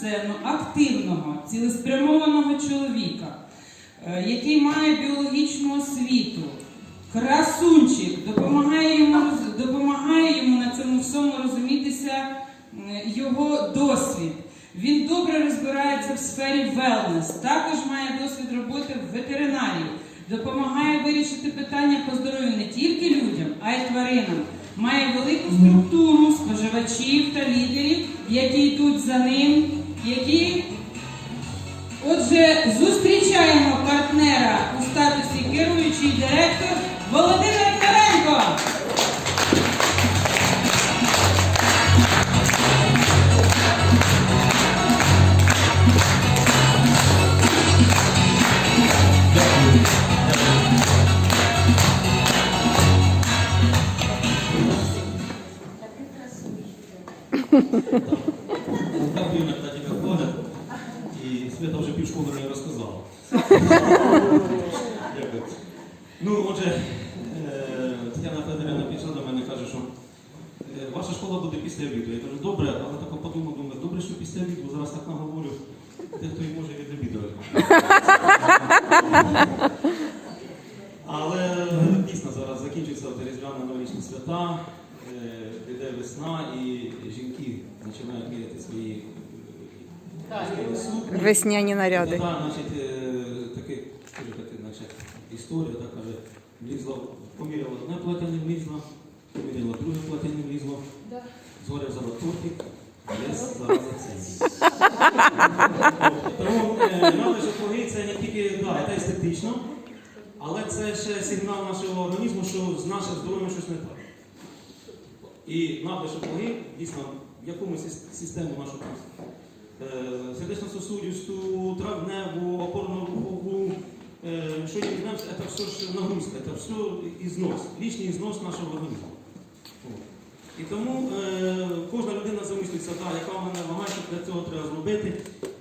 сцену активного, цілеспрямованого чоловіка, е, який має біологічну освіту, красунчик, допомагає йому, допомагає йому на цьому всьому розумітися його досвід. Він добре розбирається в сфері велнес, також має досвід роботи в ветеринарії, допомагає вирішити питання по здоров'ю не тільки людям, а й тваринам. Має велику структуру споживачів та лідерів, які йдуть за ним, які Отже, зустрічаємо партнера у статусі керуючий директор Володимир Каренко. Так Ходить, і Свята вже півшколи мені розказала. Дякую. Ну, отже, е, Тетяна Федорівна підійшла до мене і каже, що е, ваша школа буде після обіду. Я кажу, добре, але тако подумав, думаю, добре, що після обіду, зараз так наговорю, дехто і може від. Але дійсно зараз закінчуються от різдвяно новорічні свята, е, йде весна і жінки починають міряти свої е. Весняні наряди. Значить, е, значить, історія, так каже, влізла, поміряла одне плаття, не влізла, поміряла друге плаття, не влізло, згоря взяла тортик, є зараз це. Тому е, надо, що це не тільки да, це естетично, але це ще сигнал нашого організму, що з нашим здоров'ям щось не так. І надлишок ваги, дійсно, в якомусь сис- систему нашу е, сердечно-сосудисту, травневу, опорно-рухову, е, що не візьмемо, це все ж нагрузка, це все ізнос, лічний ізнос нашого організму. І тому е, кожна людина замислюється, да, яка в мене вага, що для цього треба зробити,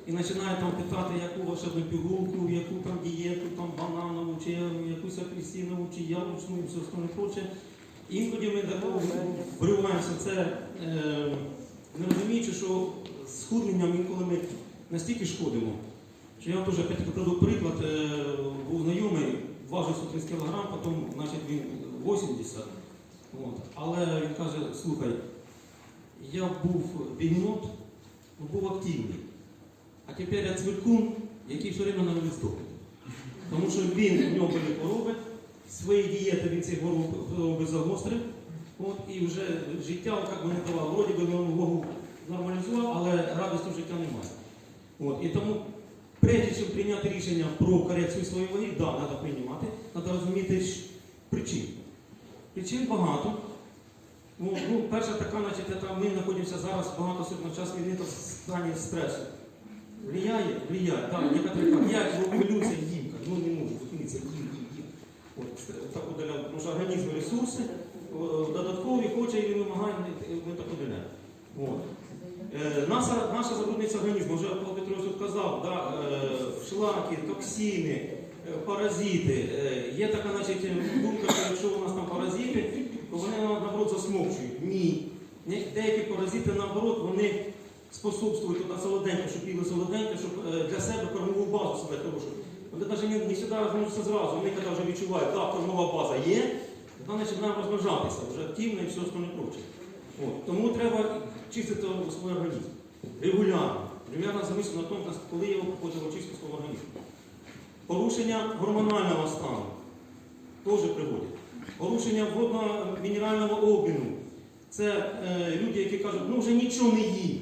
і починає там питати, яку волшебну пігулку, яку там дієту, там бананову, чи якусь апельсинову, чи яблучну, і все остальне проче. Інкоді ми такого вриваємося це, е, не розуміючи, що схудненням інколи ми настільки шкодимо, що я вам опять покладу приклад, е, був знайомий, важив 130 кг, потім значить, він 80 От. Але він каже, слухай, я був бігнот, ну, був активний. А тепер я цвіркун, який все время на листопаді. Тому що він, у нього були хвороби, свої дієти він ці хвороби- загострив. От, і вже життя як би, не давав. Вроді би вагу нормалізував, але радості в життя немає. От, і тому, прежде чим прийняти рішення про корекцію своєї ваги, да, треба приймати, треба розуміти причин. Причин багато. Ну, ну, перша така, значить, це ми знаходимося зараз багато сьогодні час війни в стані стресу. Влияє? Влияє. Так, некоторі кажуть, я хвилююся, їм. Ну не можу, зупинитися, їм, їм. От, так удаляв, тому що організм ресурси, додаткові хоче і вимагає, ми так удаляємо. Е, наша, наша забрудниця організму, вже Павло Петрович казав, да, е, шлаки, токсини, е, паразити. Є така значить, думка, що якщо у нас там паразити, то вони наоборот засмокчують. Ні. Деякі паразити, наоборот, вони способствують солоденько, щоб їли солоденько, щоб для себе кормову базу себе що Вони навіть не, сюди розмножаться зразу, вони коли вже відчувають, так, кормова база є, тоді починаємо розмножатися, вже активно і все остальне проче. Тому треба чистити свій організм. Регулярно. Регулярно замислити на тому, коли я хочемо очистити свій організм. Порушення гормонального стану теж приводять. Порушення водно-мінерального обміну. Це е, люди, які кажуть, ну вже нічого не їм.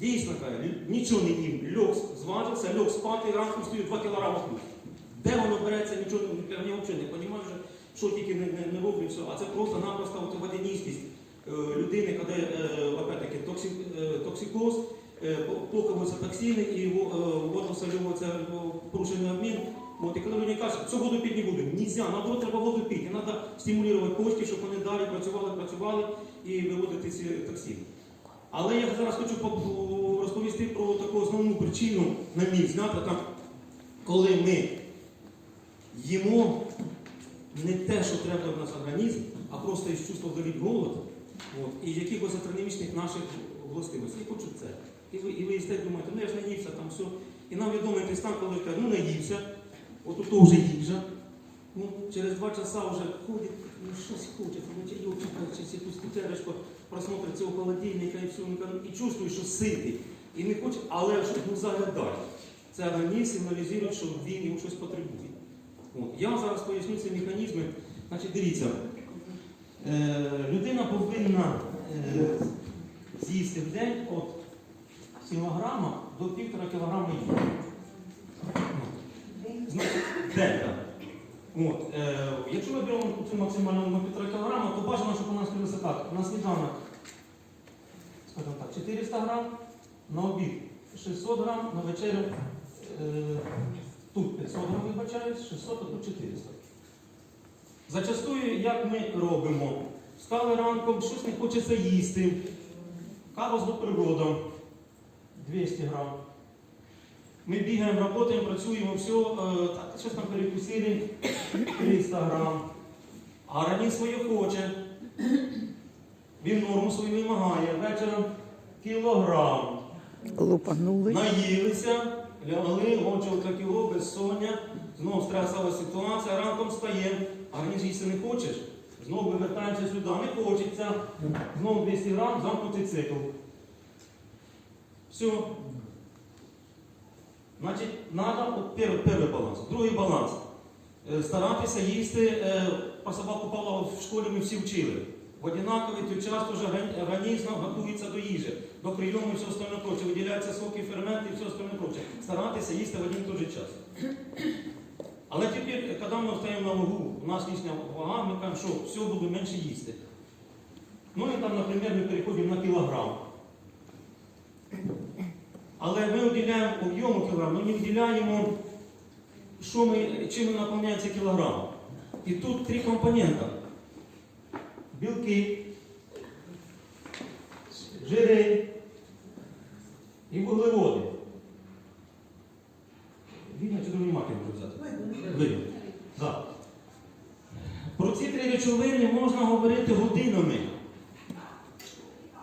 Дійсно каже, нічого не їм. Льох зважився, льох спати, ранком стою 2 кг плюс. Де воно береться, нічого я взагалі не розумію, що тільки не, не, не роблю, все. А це просто-напросто водяністість людини, коли е, опять-таки е, токсикоз, е, токсини і во- е, це е, порушений обмін. От, і коли люди кажуть, цю воду пити не буду, нельзя, наоборот, треба воду пити. Треба стимулювати кошти, щоб вони далі працювали, працювали і виводити ці токсини. Але я зараз хочу розповісти про таку основну причину, на мій взгляд, коли ми їмо не те, що треба в нас організм, а просто із чувства залить голод от, і якихось астрономічних наших властивостей. Я хочу це. І ви, і ви їсте, думаєте, ну я ж наївся, там все. І нам відомий той стан, коли каже, ну наївся, от то вже їжа. Ну, через два часа вже ходить, ну щось хоче, чайок чи якусь кутерочку, просмотрить цього холодильника і ну, каже, і чувствує, що ситий. І не хоче, але щось ну, заглядає. Це організм сигналізує, що він йому щось потребує. От. Я зараз поясню ці механізми. Значить, дивіться, людина повинна е, з'їсти в день від кілограма до півтора кілограма їжі. День, так. От, е, якщо ми беремо цю максимальну на півтора кілограма, то бажано, щоб у нас висота на сніданок, скажімо так, 400 грам, на обід 600 грам, на вечерю е, тут 500 грам вибачаюсь, 600, а тут 400. Зачастую, як ми робимо, встали ранком, щось не хочеться їсти, кава з бутербродом 200 грам. Ми бігаємо, працюємо, працюємо, все, е, так, щось там перекусили 300 грам. А організм своє хоче. Він норму свою вимагає. Вечором кілограм. Лупанули. Наїлися, лягли, гончилка кіло, безсоння, знову стресова ситуація, ранком встаємо, а раніше їсти не хочеш, знову вивертаємося сюди, не хочеться, знову 200 грам, замкнутий цикл. Все. Значить, треба перший, баланс. Другий баланс. Е, Старатися їсти, е, про собаку Павла в школі ми всі вчили. В одинаковий час орган- організм готується до їжі, до прийому і все остальне проче. Виділяються соки, ферменти і все остальне проче. Старатися їсти в один той же час. Але тепер, коли ми встаємо на вагу, у нас лишня вага, ми кажемо, що все буде менше їсти. Ну і там, наприклад, ми переходимо на кілограм. Але ми виділяємо об'єму кілограм, ми не виділяємо, що ми, чим наповняється кілограм. І тут три компонента. Білки, жири і вуглеводи. Видно, чи другий маки можу взяти? Видно. Да. Про ці три речовини можна говорити годинами.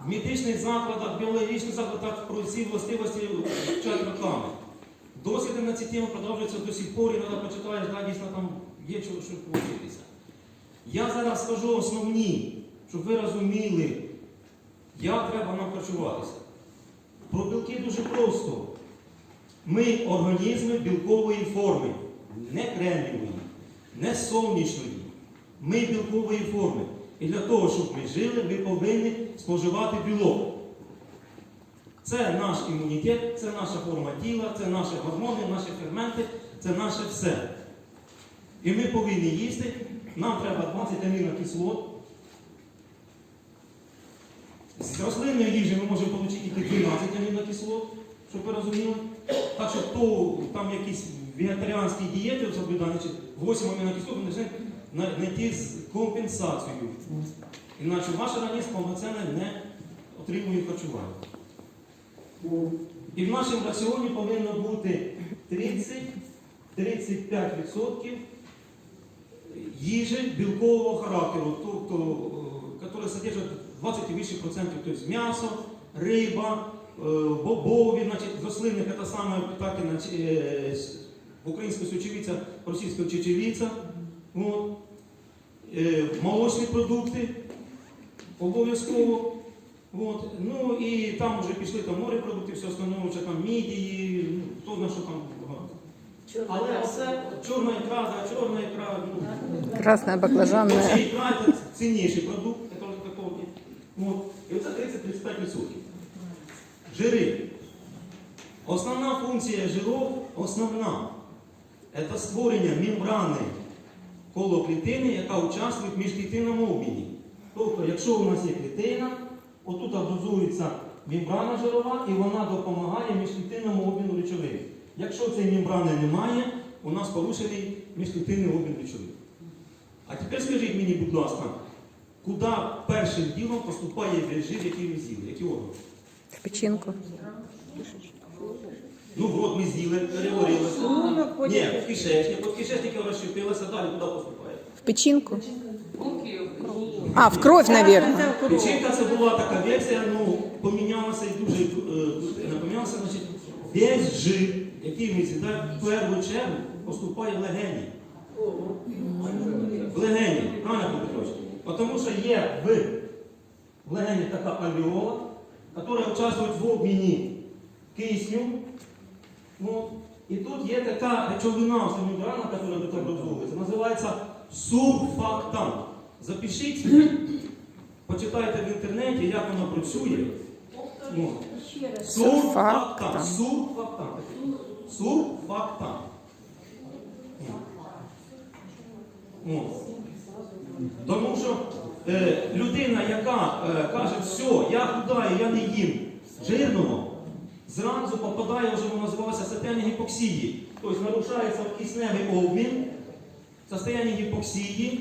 В медичних закладах, біологічних закладах про ці властивості вчать роками. Досліди на ці теми продовжуються до сих пор, і коли почитаєш, да, дійсно там є чого що повчитися. Я зараз скажу основні, щоб ви розуміли, як треба нам харчуватися. Про білки дуже просто. Ми організми білкової форми, не кремнівої, не сонячної. Ми білкової форми. І для того, щоб ми жили, ми повинні споживати білок. Це наш імунітет, це наша форма тіла, це наші гормони, наші ферменти, це наше все. І ми повинні їсти. Нам треба 20 амінокислот. З рослинної їжі ми можемо отримати тільки 12 амінокислот, щоб ви розуміли. Так що то там якісь вегетаріанські дієти соблюдання, чи 8 амінокислот, на- знайти з компенсацією. Іначе ваш організм повноцінно не отримує харчування. І в нашому раціоні повинно бути 30-35% їжі білкового характеру, тобто, е, яка содержить 20 і більше процентів, тобто м'ясо, риба, е, бобові, значить, з рослинних це саме так, і е, с- в українській сочевиця, російська чечевиця, от. Е, молочні продукти обов'язково. От. Ну і там вже пішли там морепродукти, все вже там мідії, ну, хто знає, що там багато. Але оце чорна ікра, да, чорна ікра, ну, Красная баклажанная. Оце ікра це цінніший продукт. І оце 30-35%. Жири. Основна функція жиров, основна, це створення мембрани коло клітини, яка участвує в міжклітинному обміні. Тобто, якщо у нас є клітина, отут образується мембрана жирова і вона допомагає міжклітинному обміну речовин. Якщо цієї мембрани немає, у нас порушений міжклітинний обмін речовин. А тепер скажіть мені, будь ласка, куди першим ділом поступає весь жир, який ви з'їли? Які органи? В печінку. Ну, в рот ми з'їли, потім- Ні, в кишечник. От кишечник розщепилося, далі куди поступає? В печінку. А, в кровь, наверное. В. Печінка це була така версія, ну, помінялося і дуже е, помінялося, значить, весь жир, який ми з'їдаємо, в першу чергу поступає в легені. В легені, правильно Петрович? Тому що є в, в легені така альвеола, яка участвує в обміні кисню. Ну, і тут є така речовина семібрана, яка тут образовується, називається сурфактант. Запишіть, почитайте в інтернеті, як воно працює. Ну, Сурфактант. Сурфактант. Сурфактант. Ну. Тому що е, людина, яка е, каже, все, я худаю, я не їм жирного, зразу попадає, вже воно називалося состояние гіпоксії. Тобто нарушається кисневий обмін, состояние гіпоксії.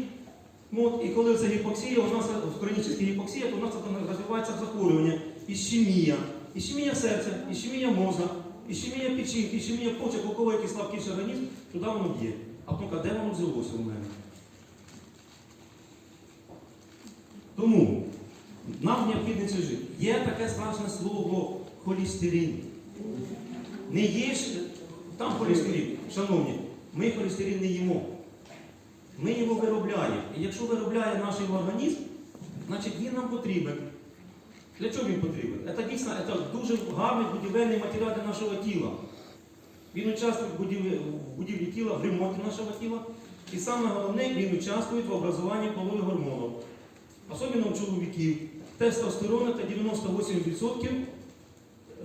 Ну, і коли це гіпоксія, у нас в хронічній гіпоксія, то у нас розвивається захворювання, ішемія, ішемія серця, ішемія мозга, ішемія печінки, ішемія почек, у кого який слабкіший організм, туди воно б'є. А ну-ка, де воно взялося у мене? Тому нам необхідно це жити. Є таке страшне слово холестерин. Не їж там холестерин, шановні, ми холестерин не їмо. Ми його виробляємо. І якщо виробляє наш організм, значить він нам потрібен. Для чого він потрібен? Це дійсно це дуже гарний будівельний матеріал для нашого тіла. Він участвує в будівлі, в будівлі тіла, в ремонті нашого тіла. І саме головне, він участвує в образуванні полових гормонів. Особливо у чоловіків. Тестостерона та 98%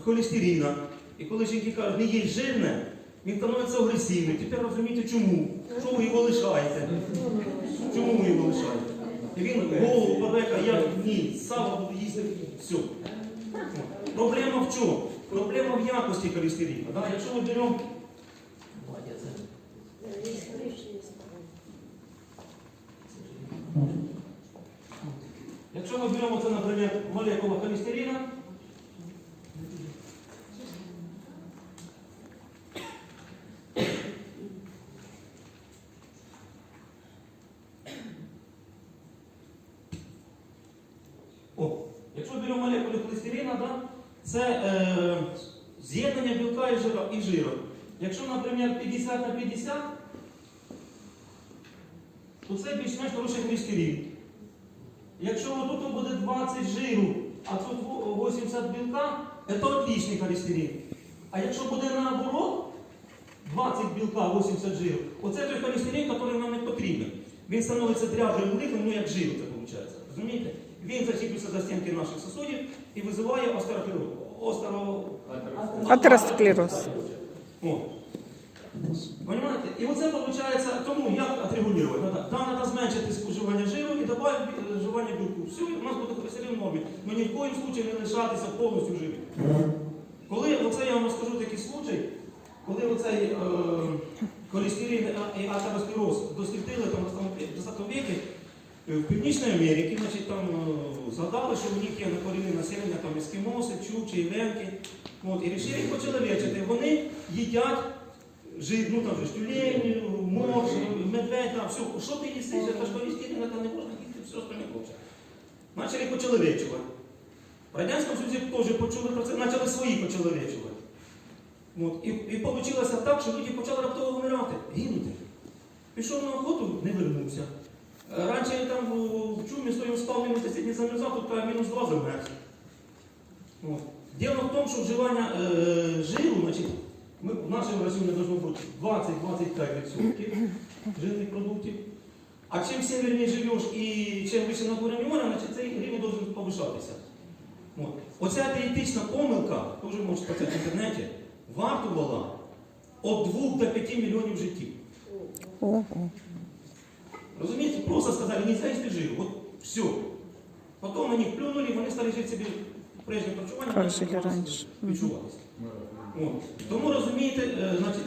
холестерина. І коли жінки кажуть, не є жирне, він становиться агресивним. Тепер розумієте чому? Що ви його лишаєте? Чому ви його лишаєте? І він голову побека, я ні, сало буду їсти, все. Проблема в чому? Проблема в якості холестерина. Да? Якщо ми беремо Якщо ми беремо це, наприклад, молекула холестерина, О, якщо беремо молекули холестерина, да, це е, з'єднання білка і жира, і жиру. Якщо, наприклад, 50 на 50, то це більш-менш хороший холестерин. Якщо тут буде 20 жиру, а тут 80 білка, це отличний холестерин. А якщо буде наоборот, 20 білка, 80 жиру, оце той холестерин, який нам не потрібен. Він становиться дряблим лихом, ну як жир це виходить. Розумієте? Він зачіплюється за стінки наших сосудів і визиває остероклероз. Остеро... Атеросклероз. Понимаете? І оце виходить, тому як отрегулювати? Там треба зменшити споживання жиру і додати вживання білку. Все, у нас буде в нормі. Ну ні в коїм случаї не лишатися повністю живим. Коли оце я вам розкажу такий случай, коли оцей е, холестерин і атеросклероз дослідили там в 10 віки, е, в Північній Америці, значить, там е, згадали, що у них є корінне населення, там ескімоси, чукчі, івенки. От, і вирішили їх почеловечити. Вони їдять жир, ну там же ж тюлень, морж, медведь, там, все. Що ти їсти, це ж холестерин, це не можна їсти, все остальне хоче. Почали почеловечувати. В Радянському Союзі теж почули про це, почали свої почеловечувати. От. І, і вийшло так, що люди почали раптово вмирати, гинути. Пішов на охоту, не вернувся. Е, Раніше я там в чумі своїм спав мінус 10 не замерзав, тут мінус 2 замерз. Діло в тому, що вживання е, жиру, значить, ми, в нашому раціоні должно бути 20-25% жирних продуктів. А чим северніше живеш і чим вище уровнем моря, значить цей рівень должен повишатися. От. Оця дієтична помилка, теж можете сказати в інтернеті, вартувала від 2 до 5 мільйонів життів. Розумієте, просто сказали, не їсти жиру, от все. Потім на них плюнули, вони стали жити собі прежнє харчування, Как От. Тому розумієте, е, значить,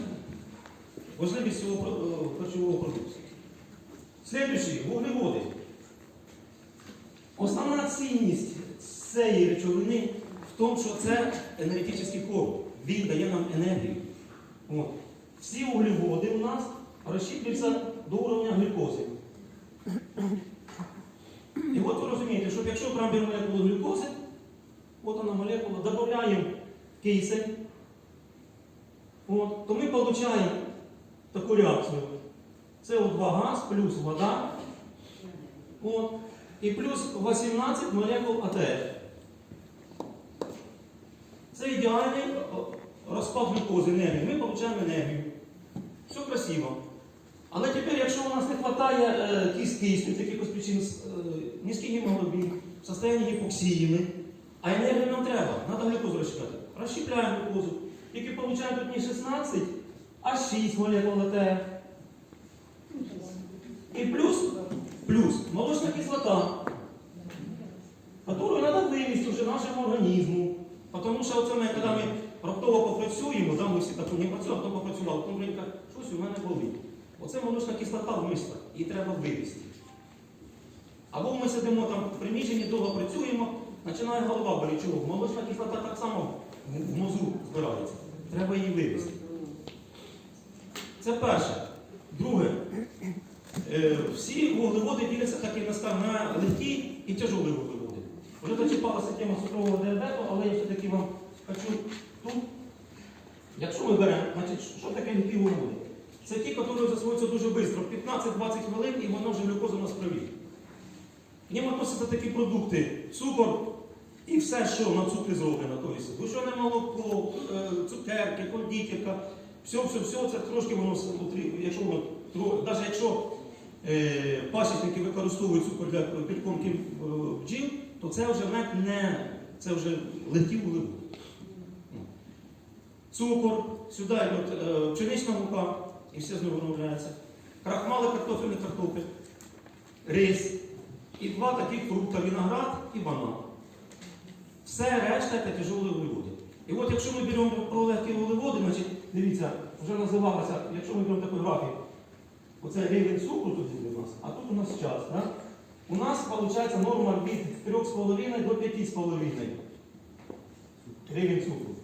важливість цього е, харчового продукту. Слідуючий вуглеводи. Основна цінність цієї речовини в тому, що це енергетичний корм. Він дає нам енергію. От. Всі вуглеводи у нас розщіплюються до уровня глюкози. І от ви розумієте, що якщо брати молекулу глюкози, от вона молекула, додаємо кисень, от, то ми отримуємо таку реакцію. СО2 газ плюс вода. От, і плюс 18 молекул АТФ. Це ідеальний розпад глюкози енергії. Ми отримуємо енергію. Все красиво. Але тепер, якщо у нас не вистачає е, кіс кисню, з якихось причин е, низький гемоглобін, состояння гіпоксії, ми, а енергію нам треба, треба глюкозу розщепляти. Розщепляємо глюкозу. Тільки отримуємо тут не 16, а 6 молекул АТФ. И плюс, плюс молочная кислота, которую надо вывести уже нашему організму. Тому що оце ми, коли ми раптово попрацюємо, да, ми всі так не працюємо, а потім попрацювали, потім вроді щось у мене болить. Оце молочна кислота в мислах, її треба вивести. Або ми сидимо там в приміщенні, довго працюємо, починає голова боліти. Молочна кислота так само мозу збирається. Треба її вивести. Це перше. Друге. Е, Всі вуглеводи діляться, так я сказав, на легкі і тяжелі вуглеводи. Вже зачіпалася тема цукрового діабету, але я все-таки вам хочу тут. Якщо ми беремо, значить, що таке легкі вуглеводи? Це ті, які засвоюються дуже швидко, 15-20 хвилин, і воно вже глюкоза у нас в крові. К ним относяться такі продукти, цукор і все, що на цукрі зроблено. Тобто, гущене молоко, е, цукерки, кондитерка, все, все, все, це трошки воно якщо воно, навіть якщо е, пасічники використовують цукор для підкормки е, бджіл, то це вже мед не, це вже легкі вуглеводи. Ну. Цукор, сюди е, пшенична мука, і все знову виробляється. Крахмали, картофельний картопель, рис і два таких фрукта виноград і банан. Все решта це тяжелі вуглеводи. І от якщо ми беремо про легкі вуглеводи, значить, дивіться, вже називалося, якщо ми беремо таку графік, оце рівень цукру тут у нас, а тут у нас час. Да? У нас виходить норма від 3,5 до 5,5 рівень цукру.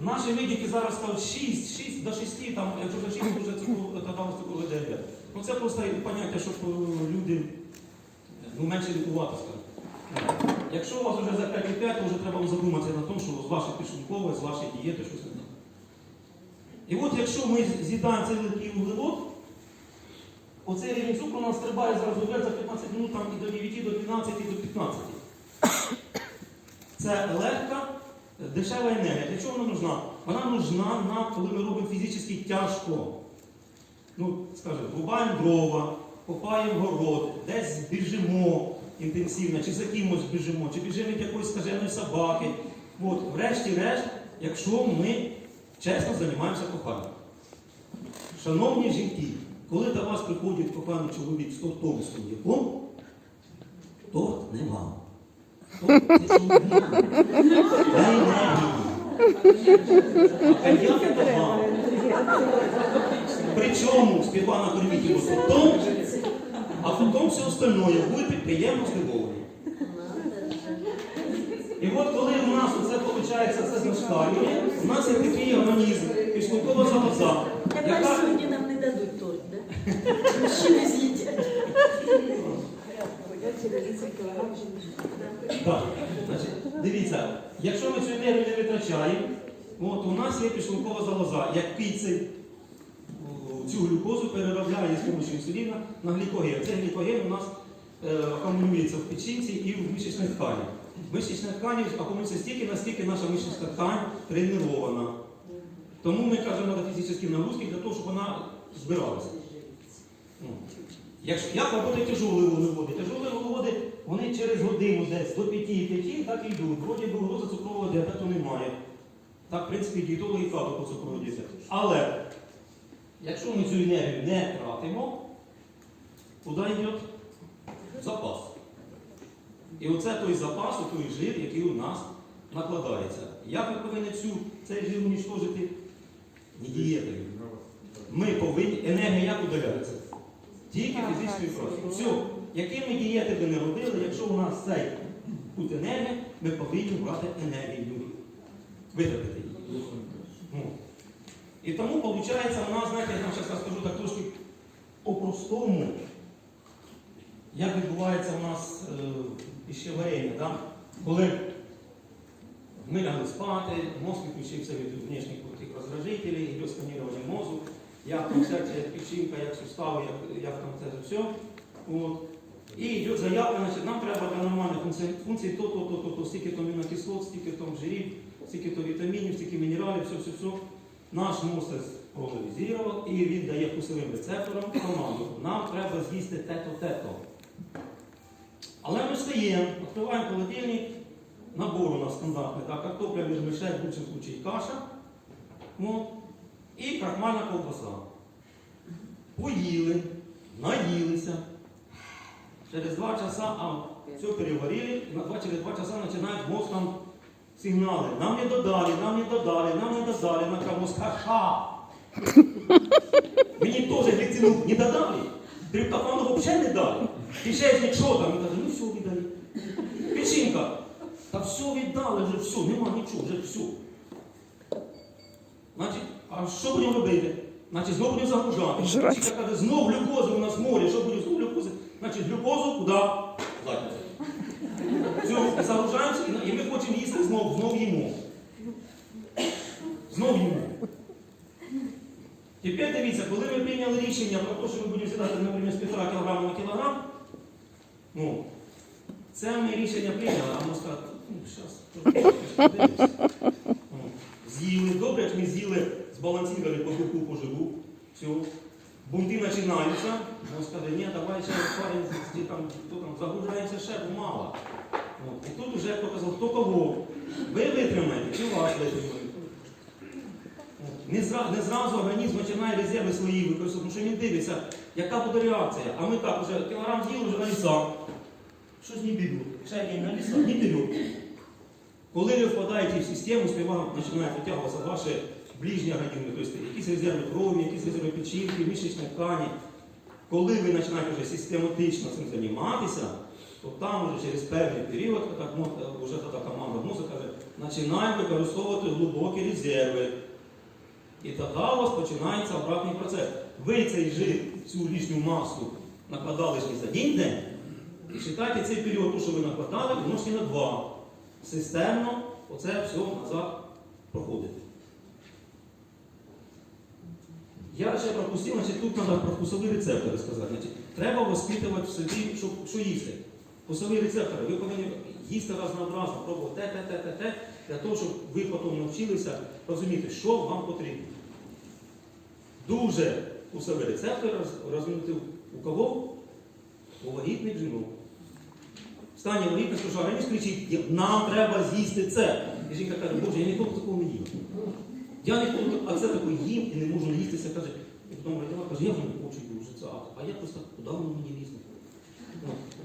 Наші медики зараз кажуть 6, 6 до 6, там, якщо до 6 вже цукру, тоді цукровий діабет. Ну це просто поняття, щоб е, люди ну, менше лікувати, скажімо. Якщо у вас вже за 5,5, то вже треба задуматися на тому, що з вашої підшлункової, з вашої дієти щось не так. І от якщо ми з'їдаємо цей легкий вуглевод, оцей рівень цукру нас стрибає зразу вверх за 15 минут там, і до 9, до 12, і до 15. Це легка, дешева енергія. Для чого вона нужна? Вона нужна нам, коли ми робимо фізично тяжко. Ну, скажімо, рубаємо дрова, копаємо город, десь біжимо інтенсивно, чи за кимось біжимо, чи біжимо від якоїсь скаженої собаки. От, врешті-решт, якщо ми чесно займаємося коханням. Шановні жінки, коли до вас приходить коханий чоловік з тортом з коньяком, торт не вам. Торт це чоловік. Дай енергії. А вам. Причому сперва накорміть його тортом, а потім все остальное будете приємно здивовані. І от коли у нас це виходить, це зашкалює, у нас є такий організм, підшлункова залоза, Тепер яка сьогодні нам не дадуть торт, да? Мужчини з'їдять. Так, значить, дивіться, якщо ми цю енергію не витрачаємо, от у нас є підшлункова залоза, який цей, о, цю глюкозу переробляє з допомогою інсуліна на глікоген. Цей глікоген у нас е, акумулюється в печінці і в мишечних тканях. Мишечна ткань акумулюється стільки, наскільки наша мишечна ткань тренирована. Тому ми кажемо, треба фізичні нагрузки для того, щоб вона збиралася. Ну, Якщо, як роботи тяжелі вуглеводи? Тяжелі вуглеводи, вони через годину десь до 5,5 так і йдуть. Вроді би угрози цукрового діабету немає. Так, в принципі, дієтологи кажуть по цукровому діабету. Але якщо ми цю енергію не тратимо, туди йде запас. І оце той запас, той жир, який у нас накладається. Як ми повинні цю, цей жир унічтожити? Не дієтою. Ми повинні, енергія як удаляється? Тільки фізичною працею. Все, які ми дієти би не робили, якщо у нас цей тут енергія, ми повинні брати енергію. Витратити. І тому, виходить, нас, знаєте, я вам зараз розкажу так трошки по-простому, як відбувається у нас е, пищеварення. Да? Коли Ми лягли спати, мозк відключився від внешніх тих роздражителей, йде сканування мозку, як там серце, як печінка, як сустави, як, як там це все. От. І йде заявка, значить, нам треба для нормальних функцій, функцій то, то, стільки то амінокислот, стільки там жирів, стільки то вітамінів, стільки мінералів, все, все, все. Наш мозок проаналізував і він дає вкусовим рецепторам команду. Нам треба з'їсти те-то, те-то. Але ми встаємо, відкриваємо холодильник, набор у нас стандартний, так, картопля, міжмішель, в лучшому случаї каша. От. І крахмальна ковбаса. Поїли, наїлися. Через два часа, а все переварили, через два часа починають мозг там сигнали. Нам не додали, нам не додали, нам не додали, на кого ха-ха. Мені теж гліцину не додали. Триптофану взагалі не дали. Кишечник що там? Він каже, ну все віддали. Печінка. Та все віддали, вже все, нема нічого, вже все. Значить, а що будемо робити? Значить, знову будемо загружати. Жрать. Печінка каже, знов глюкоза у нас море, що буде знов глюкози? Значить, глюкозу куди? Все, загружаємося, і ми хочемо їсти знов, знов їмо. Знов їмо. Тепер дивіться, коли ми прийняли рішення про те, що ми будемо з'їдати, наприклад, з півтора кілограма на кілограм, ну, це ми рішення прийняли, а воно сказати, ну, зараз, з'їли, добре, як ми з'їли, збалансували по духу, по живу, все. Бунти починаються, він скаже, ні, давай ще парень, там, хто там, загружаємося ще, бо мало. І тут вже хто казав, хто кого. Ви витримаєте, чи вас витримаєте. Не, зра, не зразу організм починає резерви свої використовувати, тому що він дивиться, яка буде реакція. А ми так, вже кілограм з'їли, вже на лісах. Щось не беруть. Ще я на лісах, не беруть. Коли ви впадаєте в систему, співам починає витягуватися ваші ближні організми, тобто якісь резерви крові, якісь резерви печінки, мішечної ткані. Коли ви починаєте вже систематично цим займатися, то там вже через певний період, вже така команда мозку каже, починаємо використовувати глибокі резерви. І тоді у вас починається обратний процес. Ви цей жир, цю лишню масу накладали ж не за один день. І вважайте цей період, то, що ви накладали, умножте на два. Системно оце все назад проходить. Я ще пропустив, значить, тут треба про вкусові рецептори сказати. Значить, треба воспитувати в собі, що, що їсти. Вкусові рецептори. Ви повинні їсти разнообразно, пробувати те, те, те, те, те, для того, щоб ви потім навчилися розуміти, що вам потрібно. Дуже вкусові рецептори роз- розвинути у кого? У вагітних жінок. В стані вагітності, що організм кричить, нам треба з'їсти це. І жінка каже, Боже, я ніколи такого не їв. Я ніколи, а це такий їм і не можу наїстися. Каже, і потім родила, каже, я вже не хочу дуже це, а я просто куди воно мені лізне.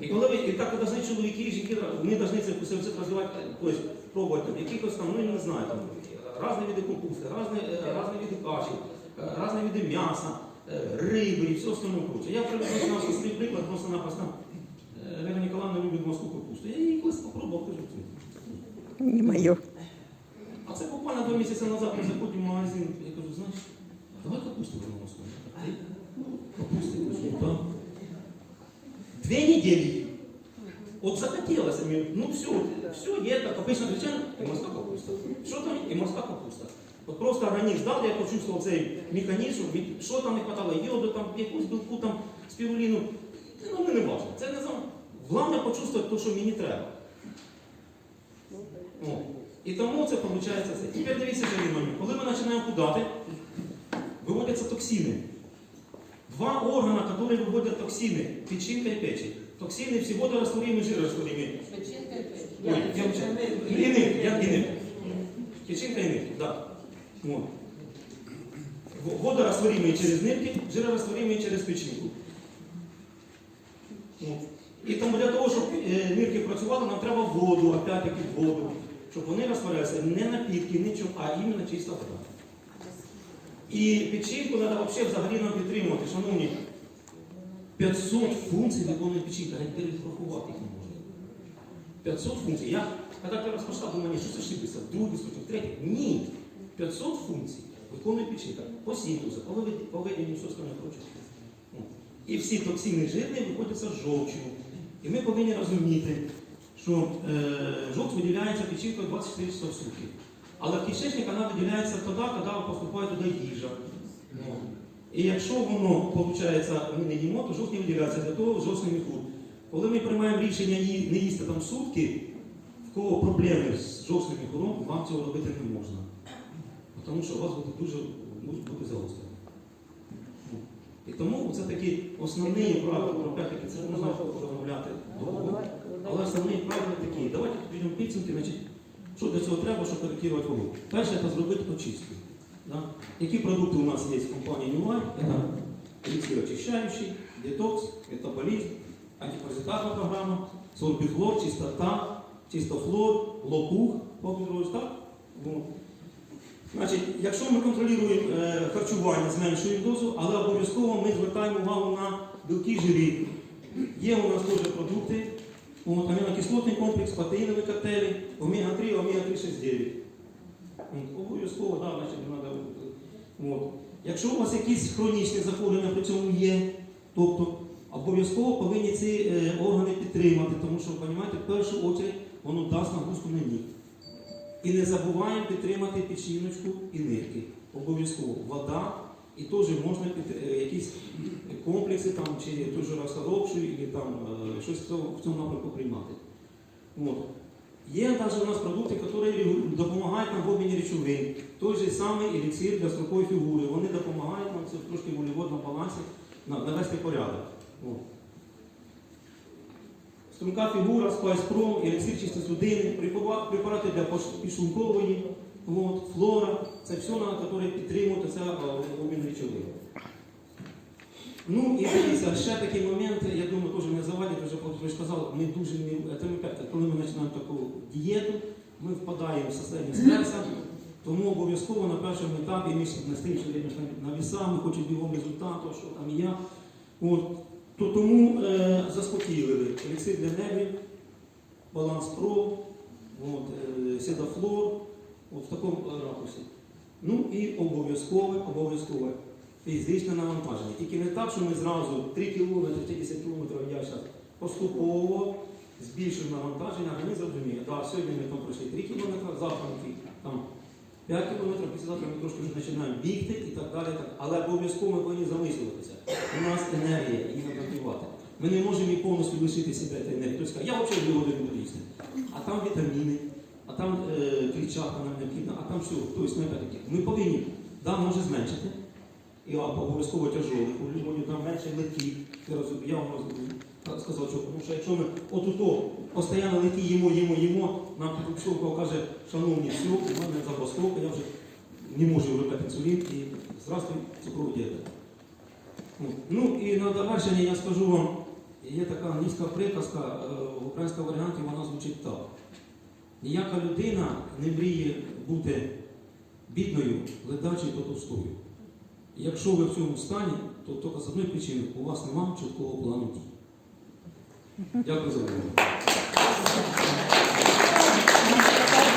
І коли ви, і так повинні чоловіки і жінки, вони повинні це все розвивати, тобто пробувати там, якихось там, ну я не знаю, там, різні види капусти, різні, е, різні види каші, е, різні види м'яса, е, риби і все остальне проче. Я приведу на свій приклад, просто-напросто. Е, Вера Ніколаївна любить морську капусту. Я її колись попробував, кажу, «Це Не мое. а це буквально два місяці назад ми заходимо в магазин. Я кажу, знаєш, давай капусту візьмемо з. Ну, капусти, кажу, так. Две недели. Вот захотелось ну все, все, є так, обычно звичайно, і морська капуста. Що там? І морська капуста. От просто організм дав, я почувствував цей механізм, від- що там не хватало, йоду, там, якусь білку, там, спіруліну. Ну, мені не важливо. Це не знаю. Головне почувствувати те, що мені треба. О. І тому це виходить це. Тепер дивіться. Коли ми починаємо худати, виводяться токсини. Два органа, которые выводят токсины, печінка и печень. Токсины все водорастворимые, жирорастворимые. Ой, я вообще... Иных, я иных. Печінка і нирки, да. Вот. В- Водорастворимые через нирки, жирорастворимые через печінку. Вот. І тому для того, щоб е, нирки працювали, нам треба воду, опять-таки воду, щоб вони розтворялися не напітки, нічого, а іменно чиста вода. І печінку треба взагалі нам підтримувати. Шановні, 500 функцій виконує печінка, навіть перерахувати їх не можна. 500 функцій. Я коли ти розпочав, думаю, що це шибиться, другий ступінь, третій. Ні. 500 функцій виконує печінка. По синтезу, по веденню, все остальне проче. Ну. І всі токсини жирні виходять з жовчю. І ми повинні розуміти, що е, жовт виділяється печінкою 24 часа в сутки. Але в кишечник вона виділяється тоді, коли поступає туди їжа. Ну, І якщо воно, виходить, ми не їмо, то жовт не виділяється, для того жовтний міхур. Коли ми приймаємо рішення не їсти там сутки, в кого проблеми з жовтним міхуром, вам цього робити не можна. Тому що у вас буде дуже можуть бути загостри. І тому це такі основні правила, про опять-таки це можна розмовляти довго. Але основні правила такі. Давайте підведемо підсумки, значить, що для цього треба, щоб коректувати вагу. Перше це зробити очистку. Да? Які продукти у нас є в компанії Нювай? Це еліксир очищаючий, детокс, метаболізм, антипаразитарна програма, сорбіфлор, чистота, чистофлор, лопух, так? Вот. Значить, якщо ми контролюємо е, харчування, зменшуємо дозу, але обов'язково ми звертаємо увагу на білки жирі. Є у нас теж продукти, от, амінокислотний комплекс, протеїнові коктейлі, омега-3, омега-3, 6, 9. Обов'язково, да, значить, треба. От. Якщо у вас якісь хронічні захворювання при цьому є, тобто обов'язково повинні ці е, органи підтримати, тому що, розумієте, в першу очередь воно дасть нагрузку на ніг. І не забуваємо підтримати печіночку і нирки. Обов'язково вода, і теж можна під, е, якісь комплекси там, чи той же розходовший, і там е, щось в цьому, напрямку приймати. От. Є навіть у нас продукти, які допомагають нам в обміні речовин. Той же самий еліксир для строкої фігури. Вони допомагають нам це трошки в вуглеводному балансі навести порядок. От. Струнка фігура, Pro, еліксир чисто судини, препара- препарати для підшлункової, от, флора. Це все, на які підтримують це е, обмін речовин. Ну і дивіться, ще такий момент, я думаю, теж не завадять, вже ви ж дуже не це коли ми починаємо таку дієту, ми впадаємо в состояние стресу, тому обов'язково на першому етапі ми стоїмо все время на- на вісах, ми хочемо бігом результату, що там я. От, то тому е, заспокійливий еліксир для нервів, баланс про, от, е, седафлор, от в такому ракурсі. Ну і обов'язкове, обов'язкове фізичне навантаження. Тільки не так, що ми зразу 3 км чи 10 км я зараз поступово збільшуємо навантаження, організм розуміє, так, сьогодні ми там пройшли 3 км, завтра ми там 5 км, післязавтра ми трошки вже починаємо бігти і так далі. Так. Але обов'язково ми повинні замислюватися. У нас енергія. Ми не можемо її повністю лишити себе цієї енергії. Тобто, каже, я взагалі дві години буду їсти. А там вітаміни, а там е, клітчатка нам необхідна, а там все. Тобто, ми, опять-таки, ми повинні, да, може зменшити. І обов'язково тяжолий, у людини там менше легких. Я вам сказав, що тому що якщо ми отуто постійно легкі їмо, їмо, їмо, нам психолог каже, шановні, все, у мене забастовка, я вже не можу виробляти інсулін і зразу цукровий діабет. Ну, Ну і на завершення я скажу вам, є така англійська приказка, е, в українському варіанті вона звучить так. Ніяка людина не мріє бути бідною, ледачою та товстою. Якщо ви в цьому стані, то тільки з одної причини у вас немає чіткого плану дій. Дякую за увагу.